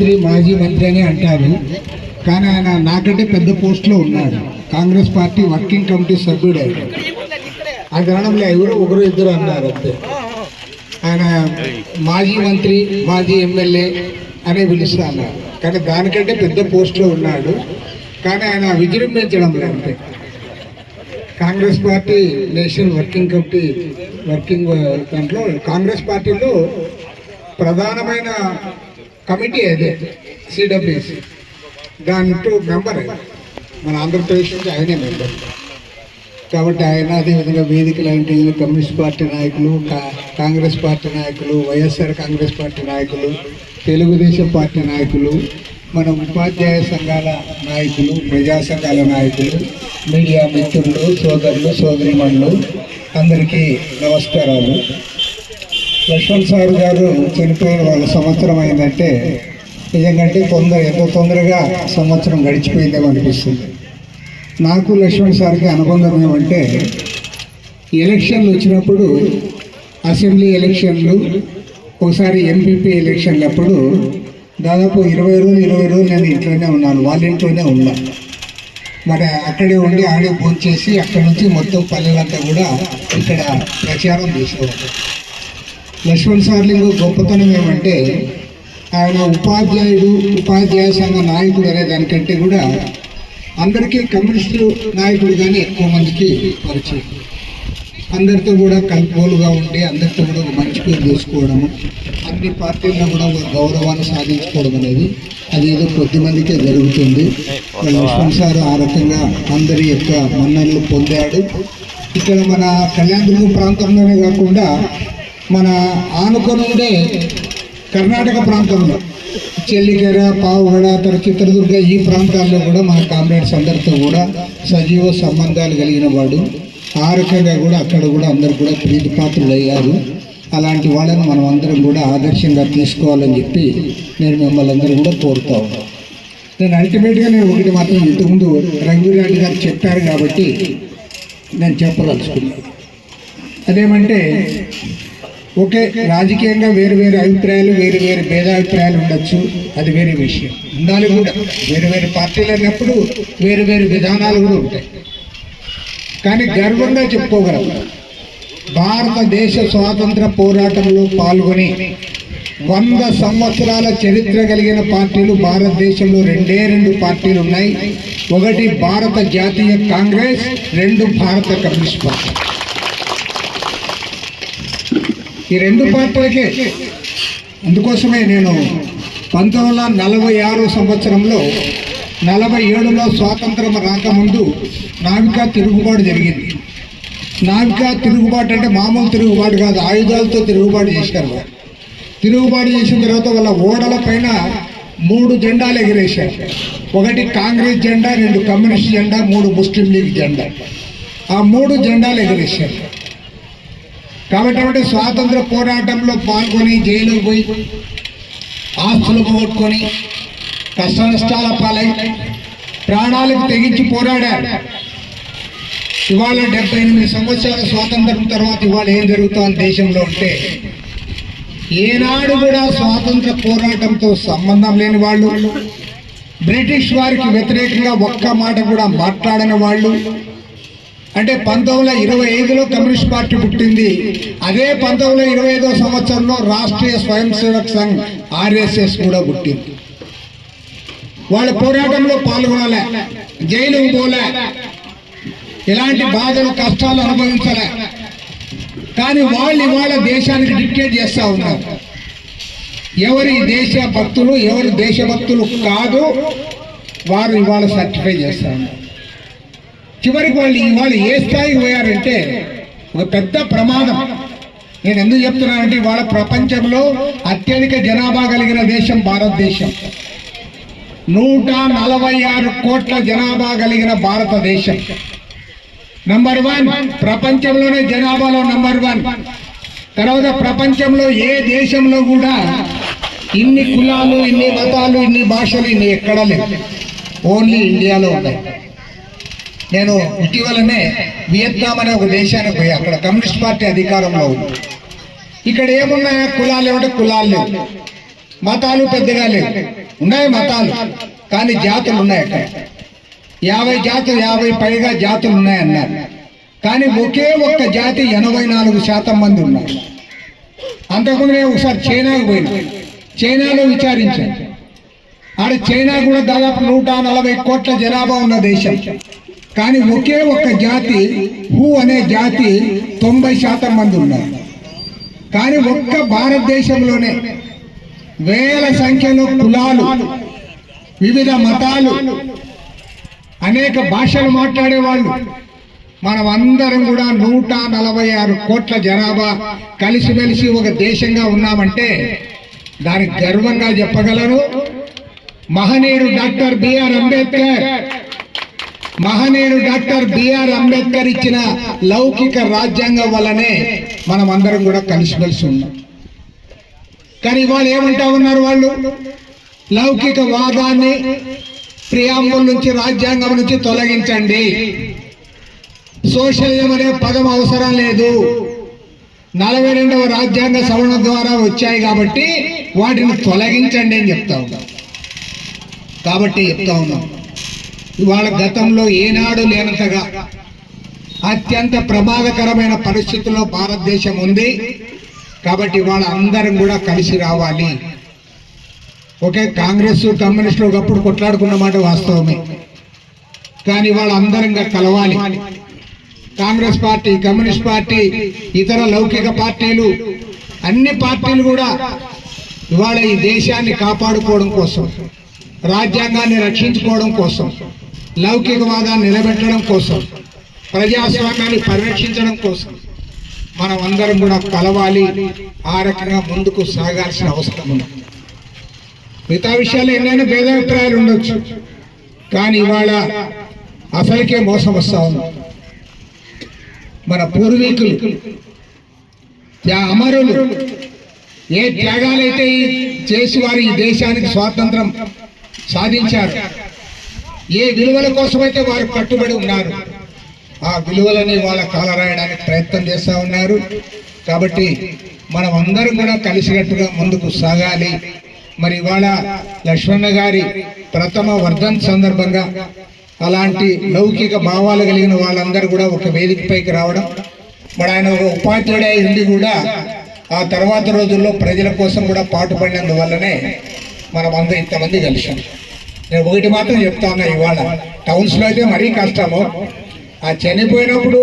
మంత్రి మాజీ మంత్రి అని అంటారు. కానీ ఆయన నాకంటే పెద్ద పోస్ట్లో ఉన్నాడు కాంగ్రెస్ పార్టీ వర్కింగ్ కమిటీ సభ్యుడు ఆయన ఆ గ్రహణంలో ఎవరు ఒకరు ఇద్దరు అన్నారు అంతే. ఆయన మాజీ మంత్రి మాజీ ఎమ్మెల్యే అనే పిలుస్తా అన్నారు. కానీ దానికంటే పెద్ద పోస్ట్లో ఉన్నాడు. కానీ ఆయన విజృంభించడం లేదు Congress party national working committee working దాంట్లో కాంగ్రెస్ పార్టీలో ప్రధానమైన కమిటీ అదే సిడబ్ల్యూసి దాంట్లో మెంబర్ మన ఆంధ్రప్రదేశ్ నుంచి ఆయనే మెంబర్. కాబట్టి ఆయన అదేవిధంగా వేదిక లాంటి కమ్యూనిస్ట్ పార్టీ నాయకులు కా- కాంగ్రెస్ పార్టీ నాయకులు వైఎస్ఆర్ కాంగ్రెస్ పార్టీ నాయకులు తెలుగుదేశం పార్టీ నాయకులు మన ఉపాధ్యాయ సంఘాల నాయకులు ప్రజా సంఘాల నాయకులు మీడియా మిత్రులు సోదరులు సోదరిమణులు అందరికీ నమస్కారాలు. లక్ష్మణ్ సార్ గారు చనిపోయిన వాళ్ళ సంవత్సరం అయిందంటే నిజంగా తొందర ఎంతో తొందరగా సంవత్సరం గడిచిపోయిందేమో అనిపిస్తుంది. నాకు లక్ష్మణ్ సార్కి అనుబంధం ఏమంటే ఎలక్షన్లు వచ్చినప్పుడు అసెంబ్లీ ఎలక్షన్లు ఒకసారి ఎంపీపీ ఎలక్షన్లు అప్పుడు దాదాపు ఇరవై రోజులు ఇరవై రోజులు నేను ఇంట్లోనే ఉన్నాను వాళ్ళ ఇంట్లోనే ఉన్నా. మరి అక్కడే ఉండి ఆడే భోజనం చేసి అక్కడ నుంచి మొత్తం పల్లెలంతా కూడా ఇక్కడ ప్రచారం చేసేవాళ్ళు. లక్ష్మణ్ సార్లింగ్ గొప్పతనం ఏమంటే ఆయన ఉపాధ్యాయుడు ఉపాధ్యాయ సంఘ నాయకుడు అనే దానికంటే కూడా అందరికీ కమ్యూనిస్టు నాయకుడు కానీ ఎక్కువ మందికి పరిచయం. అందరితో కూడా కలుపుకోలుగా ఉండి అందరితో కూడా ఒక మంచి పేరు చేసుకోవడము అన్ని పార్టీల్లో కూడా ఒక గౌరవాన్ని సాధించుకోవడం అనేది అది ఏదో కొద్ది మందికే జరుగుతుంది. లక్ష్మణ్ సార్ ఆ రకంగా అందరి యొక్క మన్ననలు పొందాడు. ఇక్కడ మన కళ్యాణ ప్రాంతంలోనే కాకుండా మన ఆనుకొని ఉండే కర్ణాటక ప్రాంతంలో. చెల్లికెర పావుగడ తర్వాత చిత్రదుర్గ ఈ ప్రాంతాల్లో కూడా మన కామ్రేడ్స్ అందరితో కూడా సజీవ సంబంధాలు కలిగిన వాడు. ఆ రకంగా కూడా అక్కడ కూడా అందరు కూడా ప్రీతిపాత్రులు అయ్యారు అలాంటి వాళ్ళని మనం అందరం కూడా ఆదర్శంగా తీసుకోవాలని చెప్పి నేను మిమ్మల్ని అందరూ కూడా కోరుతా ఉన్నాను. నేను అల్టిమేట్గా నేను ఒకటి మాత్రం ఇంతకుముందు రఘువీరెడ్డి గారు చెప్పారు కాబట్టి నేను చెప్పదలుచుకున్నాను. అదేమంటే ఓకే రాజకీయంగా వేరు వేరు అభిప్రాయాలు వేరు వేరు భేదాభిప్రాయాలు ఉండొచ్చు. అది వేరే విషయం. ఉండాలి కూడా. వేరు వేరు పార్టీలు అన్నప్పుడు వేరు వేరు విధానాలు కూడా ఉంటాయి. కానీ గర్వంగా చెప్పుకోగలం. భారతదేశ స్వాతంత్ర పోరాటంలో పాల్గొని వంద సంవత్సరాల చరిత్ర కలిగిన పార్టీలు భారతదేశంలో రెండే రెండు పార్టీలు ఉన్నాయి. ఒకటి భారత జాతీయ కాంగ్రెస్ రెండు భారత కమ్యూనిస్ట్ పార్టీ. ఈ రెండు పార్టీలకే. అందుకోసమే నేను పంతొమ్మిది వందల నలభై ఆరు సంవత్సరంలో నలభై ఏడులో స్వాతంత్రం రాకముందు నావికా తిరుగుబాటు జరిగింది. నావికా తిరుగుబాటు అంటే మామూలు తిరుగుబాటు కాదు ఆయుధాలతో తిరుగుబాటు చేశారు తిరుగుబాటు చేసిన తర్వాత వాళ్ళ ఓడల పైన మూడు జెండాలు ఎగిరేశారు. ఒకటి కాంగ్రెస్ జెండా రెండు కమ్యూనిస్ట్ జెండా మూడు ముస్లిం లీగ్ జెండా. ఆ మూడు జెండాలు ఎగిరేశారు. కాబట్టి స్వాతంత్ర పోరాటంలో పాల్గొని జైలుకు పోయి ఆస్తులు పోగొట్టుకొని కష్ట నష్టాల పాలై ప్రాణాలకు తెగించి పోరాడారు. ఇవాళ డెబ్బై ఎనిమిది సంవత్సరాల స్వాతంత్రం తర్వాత ఇవాళ ఏం జరుగుతోంది దేశంలో అంటే ఏనాడు కూడా స్వాతంత్ర పోరాటంతో సంబంధం లేని వాళ్ళు బ్రిటిష్ వారికి వ్యతిరేకంగా ఒక్క మాట కూడా మాట్లాడని వాళ్ళు అంటే పంతొమ్మిది వందల ఇరవై ఐదులో కమ్యూనిస్ట్ పార్టీ పుట్టింది. అదే పంతొమ్మిది వందల ఇరవై ఐదో సంవత్సరంలో రాష్ట్రీయ స్వయం సేవక్ సంఘ్ ఆర్ఎస్ఎస్ కూడా పుట్టింది. వాళ్ళ పోరాటంలో పాల్గొనాలే జైలుకు పోలే ఎలాంటి బాధలు కష్టాలు అనుభవించలే. కానీ వాళ్ళు ఇవాళ దేశానికి డిక్టేట్ చేస్తూ ఉన్నారు. ఎవరి దేశ భక్తులు ఎవరు దేశభక్తులు కాదు వారు ఇవాళ సర్టిఫై చేస్తూ ఉన్నారు. చివరికి వాళ్ళు ఇవాళ ఏ స్థాయికి పోయారంటే ఒక పెద్ద ప్రమాదం. నేను ఎందుకు చెప్తున్నానంటే ఇవాళ ప్రపంచంలో అత్యధిక జనాభా కలిగిన దేశం భారతదేశం. నూట నలభై ఆరు కోట్ల జనాభా కలిగిన భారతదేశం. నంబర్ వన్ ప్రపంచంలోనే జనాభాలో నంబర్ వన్ తర్వాత ప్రపంచంలో ఏ దేశంలో కూడా ఇన్ని కులాలు ఇన్ని మతాలు ఇన్ని భాషలు ఇన్ని ఎక్కడా లేవు. ఓన్లీ ఇండియాలో ఉన్నాయి. నేను ఇటీవలనే వియత్నాం అనే ఒక దేశానికి పోయి. అక్కడ కమ్యూనిస్ట్ పార్టీ అధికారంలో ఉంది. ఇక్కడ ఏమున్నాయా? కులాలు ఏమంటే కులాలు లేవు. మతాలు పెద్దగా లేవు. ఉన్నాయి మతాలు కానీ జాతులు ఉన్నాయి అక్కడ. యాభై జాతులు యాభై పైగా జాతులు ఉన్నాయన్నారు. కానీ ఒకే ఒక్క జాతి ఎనభై నాలుగు శాతం మంది ఉన్నారు. అంతకుముందు నేను ఒకసారి చైనాకు పోయినా. చైనాలో విచారించాను. ఆడ చైనా కూడా దాదాపు నూట నలభై కోట్ల జనాభా ఉన్న దేశం. కానీ ఒకే ఒక్క జాతి హూ అనే జాతి తొంభై శాతం మంది ఉన్నారు. కానీ ఒక్క భారతదేశంలోనే వేల సంఖ్యలో కులాలు వివిధ మతాలు అనేక భాషలు మాట్లాడేవాళ్ళు. మనం అందరం కూడా నూట నలభై ఆరు కోట్ల జనాభా కలిసిమెలిసి ఒక దేశంగా ఉన్నామంటే దానికి గర్వంగా చెప్పగలరు మహనీయుడు డాక్టర్ బిఆర్ అంబేద్కర్ మహనీయుడు డాక్టర్ బిఆర్ అంబేద్కర్ ఇచ్చిన లౌకిక రాజ్యాంగం వల్లనే మనం అందరం కూడా కలిసిమెలిసి ఉన్నాం. కానీ ఇవాళ ఏమంటా ఉన్నారు వాళ్ళు? లౌకిక వాదాన్ని ప్రియాంబుల్ నుంచి రాజ్యాంగం నుంచి తొలగించండి. సోషలిజం అనే పదం అవసరం లేదు. నలభై రెండవ రాజ్యాంగ సవరణ ద్వారా వచ్చాయి కాబట్టి వాటిని తొలగించండి అని చెప్తా ఉన్నాం. కాబట్టి చెప్తా ఉన్నాం. ఇవాళ గతంలో ఏనాడు లేనంతగా అత్యంత ప్రమాదకరమైన పరిస్థితుల్లో భారతదేశం ఉంది. కాబట్టి ఇవాళ అందరం కూడా కలిసి రావాలి. ఓకే కాంగ్రెస్ కమ్యూనిస్టులు ఒకప్పుడు కొట్లాడుకున్న మాట వాస్తవమే. కానీ ఇవాళ అందరంగా కలవాలి. కాంగ్రెస్ పార్టీ కమ్యూనిస్ట్ పార్టీ ఇతర లౌకిక పార్టీలు అన్ని పార్టీలు కూడా ఇవాళ ఈ దేశాన్ని కాపాడుకోవడం కోసం రాజ్యాంగాన్ని రక్షించుకోవడం కోసం లౌకికవాదాన్ని నిలబెట్టడం కోసం ప్రజాస్వామ్యాన్ని పరిరక్షించడం కోసం మనం అందరం కూడా కలవాలి ఆ రకంగా ముందుకు సాగాల్సిన అవసరం ఉంది. మిగతా విషయాలు ఎన్నైనా భేదాభిప్రాయాలు ఉండొచ్చు కానీ ఇవాళ అసలుకే మోసం వస్తా ఉంది. మన పూర్వీకులు యా అమరులు ఏ త్యాగాలైతే చేసి వారు ఈ దేశానికి స్వాతంత్రం సాధించారు ఏ విలువల కోసమైతే వారు కట్టుబడి ఉన్నారు? ఆ విలువలని వాళ్ళ కాలరాయడానికి ప్రయత్నం చేస్తూ ఉన్నారు. కాబట్టి మనం అందరం కూడా కలిసికట్టుగా ముందుకు సాగాలి. మరి ఇవాళ లక్ష్మణ గారి ప్రథమ వర్ధన్ సందర్భంగా అలాంటి లౌకిక భావాలు కలిగిన వాళ్ళందరూ కూడా ఒక వేదికపైకి రావడం మరి ఆయన ఒక ఉపాధ్యాయుడే ఉండి కూడా ఆ తర్వాత రోజుల్లో ప్రజల కోసం కూడా పాటుపడినందువల్లనే మనం అందరం ఇంతమంది కలిసాం నేను ఒకటి మాత్రం చెప్తాను ఇవాళ. టౌన్స్లో అయితే మరీ కష్టము. ఆ చనిపోయినప్పుడు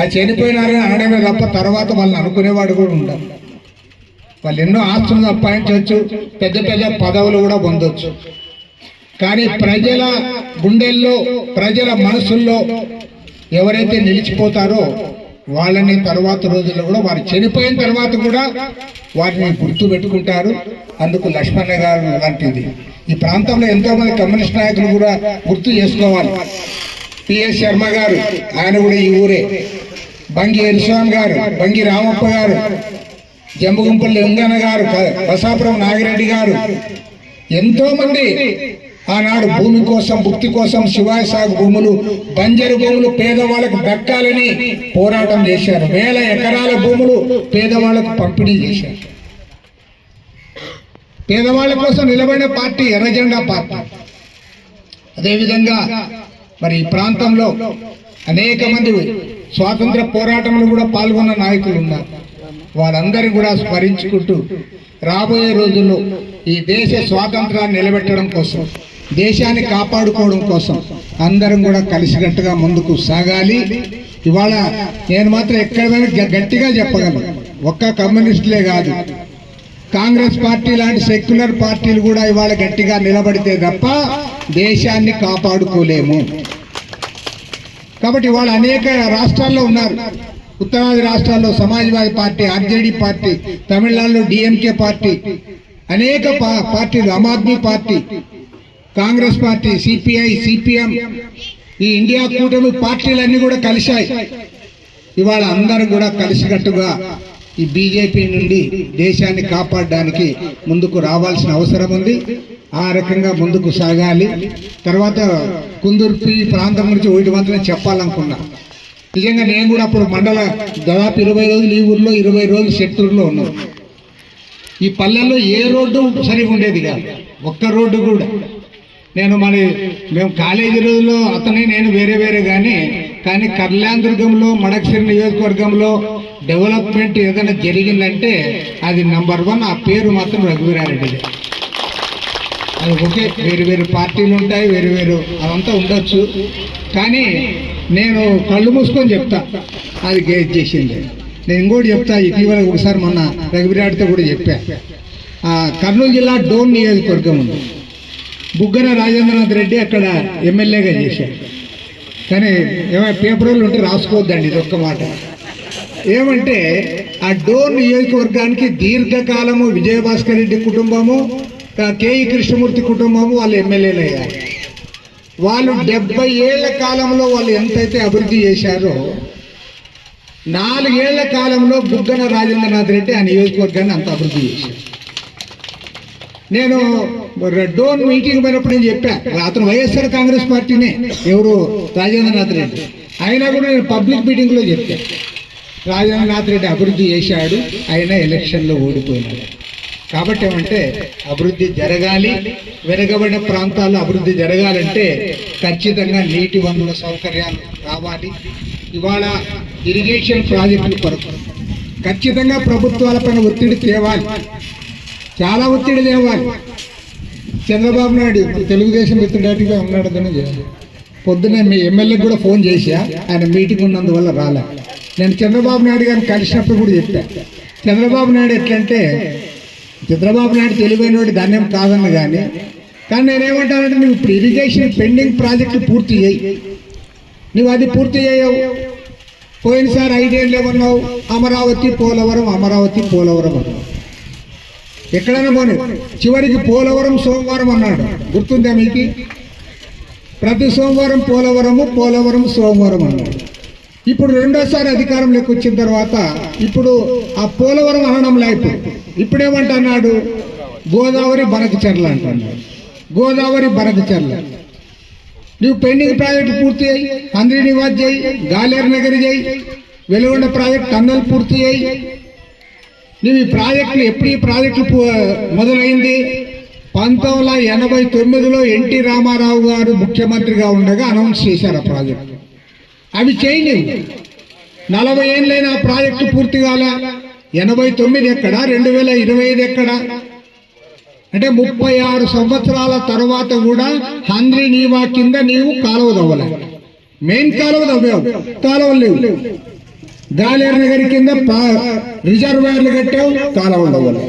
ఆ చనిపోయినారని అనడమే తప్ప తర్వాత వాళ్ళని అనుకునేవాడు కూడా ఉండదు వాళ్ళు ఎన్నో ఆస్తులు సంపాదించవచ్చు పెద్ద పెద్ద పదవులు కూడా పొందొచ్చు. కానీ ప్రజల గుండెల్లో ప్రజల మనసుల్లో ఎవరైతే నిలిచిపోతారో వాళ్ళని తర్వాత రోజుల్లో కూడా వారు చనిపోయిన తర్వాత కూడా వారిని గుర్తు పెట్టుకుంటారు అందుకు లక్ష్మణ గారు లాంటిది. ఈ ప్రాంతంలో ఎంతోమంది కమ్యూనిస్ట్ నాయకులు కూడా గుర్తు చేసుకోవాలి. పిఎస్ శర్మ గారు ఆయన కూడా ఈ ఊరే. బంగి ఎల్స్వామి గారు బంగి రామప్ప గారు జంబుగుంపల్లి వెంగన్న గారు బసాపురం నాగిరెడ్డి గారు. ఎంతోమంది ఆనాడు భూమి కోసం భుక్తి కోసం శివాయ సాగు భూములు బంజరు భూములు పేదవాళ్ళకు దక్కాలని పోరాటం చేశారు. వేల ఎకరాల భూములు పేదవాళ్ళకు పంపిణీ చేశారు. పేదవాళ్ళ కోసం నిలబడిన పార్టీ ఎర్రజెండా పార్టీ. అదేవిధంగా మరి ఈ ప్రాంతంలో అనేక మంది స్వాతంత్ర పోరాటంలో కూడా పాల్గొన్న నాయకులు ఉన్నారు. వారందరినీ కూడా స్మరించుకుంటూ రాబోయే రోజుల్లో ఈ దేశ స్వాతంత్రాన్ని నిలబెట్టడం కోసం దేశాన్ని కాపాడుకోవడం కోసం అందరం కూడా కలిసికట్టుగా ముందుకు సాగాలి. ఇవాళ నేను మాత్రం ఎక్కడ గట్టిగా చెప్పగలను. ఒక్క కమ్యూనిస్టులే కాదు. కాంగ్రెస్ పార్టీ లాంటి సెక్యులర్ పార్టీలు కూడా ఇవాళ గట్టిగా నిలబడితే తప్ప దేశాన్ని కాపాడుకోలేము. కాబట్టి ఇవాళ అనేక రాష్ట్రాల్లో ఉన్నారు. ఉత్తరాది రాష్ట్రాల్లో సమాజ్వాదీ పార్టీ ఆర్జేడీ పార్టీ తమిళనాడులో డిఎంకే పార్టీ అనేక పార్టీలు Aam Aadmi party Congress party CPI CPM ఈ ఇండియా కూటమి పార్టీలన్నీ కూడా కలిశాయి. ఇవాళ అందరం కూడా కలిసికట్టుగా ఈ బీజేపీ నుండి దేశాన్ని కాపాడడానికి ముందుకు రావాల్సిన అవసరం ఉంది. ఆ రకంగా ముందుకు సాగాలి. తర్వాత కుందుర్పి ప్రాంతం గురించి ఒకటి మాత్రమే చెప్పాలనుకున్నా. నిజంగా నేను కూడా అప్పుడు మండల దాదాపు ఇరవై రోజులు ఈ ఊర్లో ఇరవై రోజులు శక్తుల్లో ఉన్నాం ఈ పల్లెల్లో ఏ రోడ్డు సరిగా ఉండేది కాదు. ఒక్క రోడ్డు కూడా. నేను మరి మేము కాలేజీ రోజుల్లో అతని నేను వేరే వేరే కానీ కానీ కళ్యాణ్ దుర్గంలో నియోజకవర్గంలో డెవలప్మెంట్ ఏదైనా జరిగిందంటే అది నంబర్ వన్ ఆ పేరు మాత్రం రఘువీరారెడ్డిది. అది ఒకే వేరు వేరు పార్టీలు ఉంటాయి వేరు వేరు అదంతా ఉండొచ్చు. కానీ నేను కళ్ళు మూసుకొని చెప్తా అది గేజ్ చేసింది. నేను ఇంకోటి చెప్తా ఇటీవల ఒకసారి మొన్న రఘువీరాడితో కూడా చెప్పా. కర్నూలు జిల్లా డోన్ నియోజకవర్గం ఉంది. బుగ్గన రాజేంద్రనాథ్ రెడ్డి అక్కడ ఎమ్మెల్యేగా చేశారు. కానీ ఏమైనా పేపర్లు ఉంటే రాసుకోవద్దండి ఇది ఒక్క మాట. ఏమంటే ఆ డోర్ నియోజకవర్గానికి దీర్ఘకాలము విజయభాస్కర్ రెడ్డి కుటుంబము కేఈ కృష్ణమూర్తి కుటుంబము వాళ్ళు ఎమ్మెల్యేలు అయ్యారు. వాళ్ళు డెబ్బై ఏళ్ళ కాలంలో వాళ్ళు ఎంతైతే అభివృద్ధి చేశారో నాలుగేళ్ళ కాలంలో బుగ్గన రాజేంద్రనాథ్ రెడ్డి ఆ నియోజకవర్గాన్ని అంత అభివృద్ధి చేశారు. నేను డోన్ మీటింగ్ పోయినప్పుడు నేను చెప్పా అతను వైఎస్ఆర్ కాంగ్రెస్ పార్టీనే ఎవరు రాజేంద్రనాథ్ రెడ్డి. అయినా కూడా నేను పబ్లిక్ మీటింగ్లో చెప్పా రాజేంద్రనాథ్ రెడ్డి అభివృద్ధి చేశాడు ఆయన ఎలక్షన్లో ఓడిపోయినాడు. కాబట్టి ఏమంటే అభివృద్ధి జరగాలి వెనుకబడిన ప్రాంతాల్లో అభివృద్ధి జరగాలంటే ఖచ్చితంగా నీటి వనరుల సౌకర్యాలు రావాలి. ఇవాళ ఇరిగేషన్ ప్రాజెక్టుల కొరకు. ఖచ్చితంగా ప్రభుత్వాలపైన ఒత్తిడి తేవాలి. చాలా ఒత్తిడి తేవాలి చంద్రబాబు నాయుడు తెలుగుదేశం మిత్రుడాటిగా ఉన్నాడు అతను చేయాలి పొద్దునే మీ ఎమ్మెల్యేకి కూడా ఫోన్ చేశా. ఆయన మీటింగ్ ఉన్నందువల్ల రాలే. నేను చంద్రబాబు నాయుడు గారిని కలిసినప్పుడు కూడా చెప్పా. చంద్రబాబు నాయుడు ఎట్లంటే చంద్రబాబు నాయుడు తెలివైనోడి ధాన్యం కాదన్న కానీ కానీ నేనేమంటానంటే నువ్వు ఇప్పుడు ఇరిగేషన్ పెండింగ్ ప్రాజెక్టు పూర్తి చేయి. నువ్వు అది పూర్తి చేయవు. పోయినసారి ఐదేళ్ళు ఏమన్నావు? అమరావతి పోలవరం అమరావతి పోలవరం అన్నావు. ఎక్కడైనా పోనీ. చివరికి పోలవరం సోమవారం అన్నాడు. గుర్తుందా మీకు? ప్రతి సోమవారం పోలవరము పోలవరం సోమవారం అన్నాడు. ఇప్పుడు రెండోసారి అధికారంలోకి వచ్చిన తర్వాత ఇప్పుడు ఆ పోలవరం అనడం లేదు ఇప్పుడేమంటున్నాడు? గోదావరి బనకచర్ల అంటున్నాడు. గోదావరి బనకచర్ల నువ్వు పెండింగ్ ప్రాజెక్టు పూర్తి అయ్యి అంద్రి నివాజ్ చేయి గాలేరు నగరి చేయి వెలుగొండ ప్రాజెక్ట్ టన్నల్ పూర్తి అయ్యి నువ్వు ఈ ప్రాజెక్టులు ఎప్పుడు ఈ ప్రాజెక్టు మొదలైంది? పంతొమ్మిది వందల ఎనభై తొమ్మిదిలో ఎన్టీ రామారావు గారు ముఖ్యమంత్రిగా ఉండగా అనౌన్స్ చేశారు ఆ ప్రాజెక్టు. అవి చేయని నలభై ఏళ్ళైన ఆ ప్రాజెక్టు పూర్తి కాల. ఎనభై తొమ్మిది ఎక్కడ? రెండు వేల ఇరవై ఐదు ఎక్కడ? అంటే ముప్పై ఆరు సంవత్సరాల తర్వాత కూడా హంద్రి నీవా కింద నీవు కాలువ తవ్వలే. మెయిన్ కాలువ తవ్వావు. కాలువలు లేవు. గాలేరు నగరి కింద రిజర్వాయర్లు కట్టావు కాలం తవ్వలే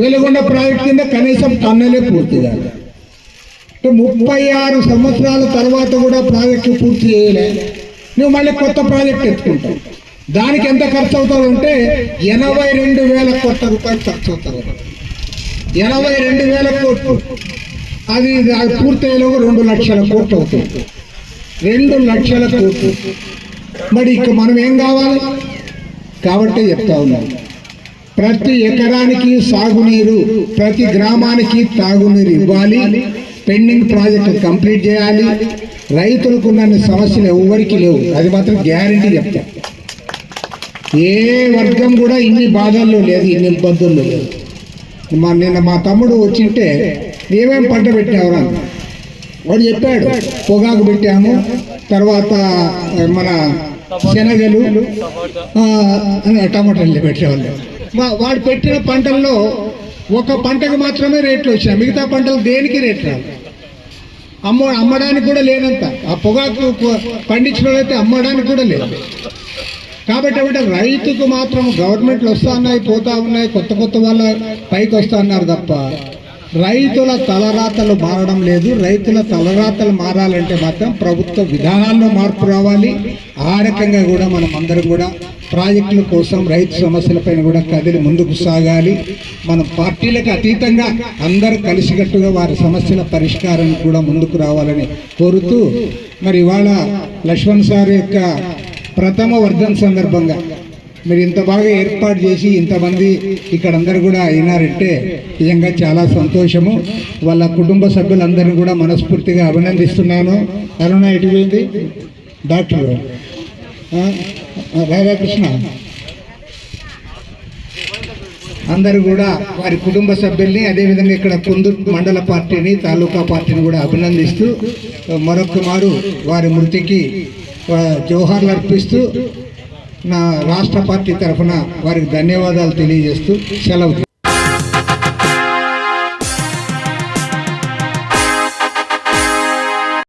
వెలుగొండ ప్రాజెక్ట్ కింద కనీసం టన్నలే పూర్తి కాదు ముప్పై ఆరు సంవత్సరాల తర్వాత కూడా ప్రాజెక్టు పూర్తి చేయలే. నువ్వు మళ్ళీ కొత్త ప్రాజెక్ట్ ఎత్తుకుంటావు. దానికి ఎంత ఖర్చు అవుతుంది అంటే ఎనభై రెండు వేల కోట్ల రూపాయలు ఖర్చు అవుతుంది ఎనభై రెండు వేల కోట్లు. అది అది పూర్తయ్యేలోగా రెండు లక్షల కోట్లు అవుతుంది. రెండు లక్షల కోట్లు. మరి ఇక మనం ఏం కావాలి? కాబట్టి చెప్తా ఉన్నాను ప్రతి ఎకరానికి సాగునీరు ప్రతి గ్రామానికి తాగునీరు ఇవ్వాలి. పెండింగ్ ప్రాజెక్టు కంప్లీట్ చేయాలి. రైతులకు ఉన్న సమస్యలు ఎవరికి లేవు. అది మాత్రం గ్యారంటీ చెప్తా. ఏ వర్గం కూడా ఇన్ని బాధల్లో లేదు ఇన్ని ఇబ్బందుల్లో లేదు. మా నిన్న మా తమ్ముడు వచ్చింటే ఏమేం పంట పెట్టావురా వాడు చెప్పాడు పొగాకు పెట్టాము తర్వాత మన శనగలు టమాటాలు పెట్టేవాళ్ళు. వాడు పెట్టిన పంటల్లో ఒక పంటకు మాత్రమే రేట్లు వచ్చాయి మిగతా పంటలు దేనికి రేట్లు రావు. అమ్మ అమ్మడానికి కూడా లేనంత. ఆ పొగాకు పండించిన వాళ్ళైతే అమ్మడానికి కూడా లేదు. కాబట్టి అంటే రైతుకు మాత్రం గవర్నమెంట్లు వస్తా ఉన్నాయి పోతా ఉన్నాయి కొత్త కొత్త వాళ్ళ పైకి వస్తా అన్నారు తప్ప రైతుల తలరాతలు మారడం లేదు. రైతుల తలరాతలు మారాలంటే మాత్రం ప్రభుత్వ విధానాల్లో మార్పు రావాలి. ఆ రకంగా కూడా మనం అందరం కూడా ప్రాజెక్టుల కోసం రైతు సమస్యలపైన కూడా కదిలి ముందుకు సాగాలి. మనం పార్టీలకు అతీతంగా అందరూ కలిసికట్టుగా వారి సమస్యల పరిష్కారం కూడా ముందుకు రావాలని కోరుతూ మరి ఇవాళ లక్ష్మణ్ సార్ యొక్క ప్రథమ వర్ధన్ సందర్భంగా మీరు ఇంత బాగా ఏర్పాటు చేసి ఇంతమంది ఇక్కడ అందరు కూడా అయినారంటే నిజంగా చాలా సంతోషము. వాళ్ళ కుటుంబ సభ్యులందరినీ కూడా మనస్ఫూర్తిగా అభినందిస్తున్నాను. అరుణ ఎటు పోయింది? డాక్టర్. రాధాకృష్ణ. అందరూ కూడా వారి కుటుంబ సభ్యుల్ని అదేవిధంగా ఇక్కడ కుందూరు మండల పార్టీని తాలూకా పార్టీని కూడా అభినందిస్తూ మరొక మారు వారి మృతికి జోహార్లు అర్పిస్తూ నా రాష్ట్ర పార్టీ తరఫున వారికి ధన్యవాదాలు తెలియజేస్తూ సెలవు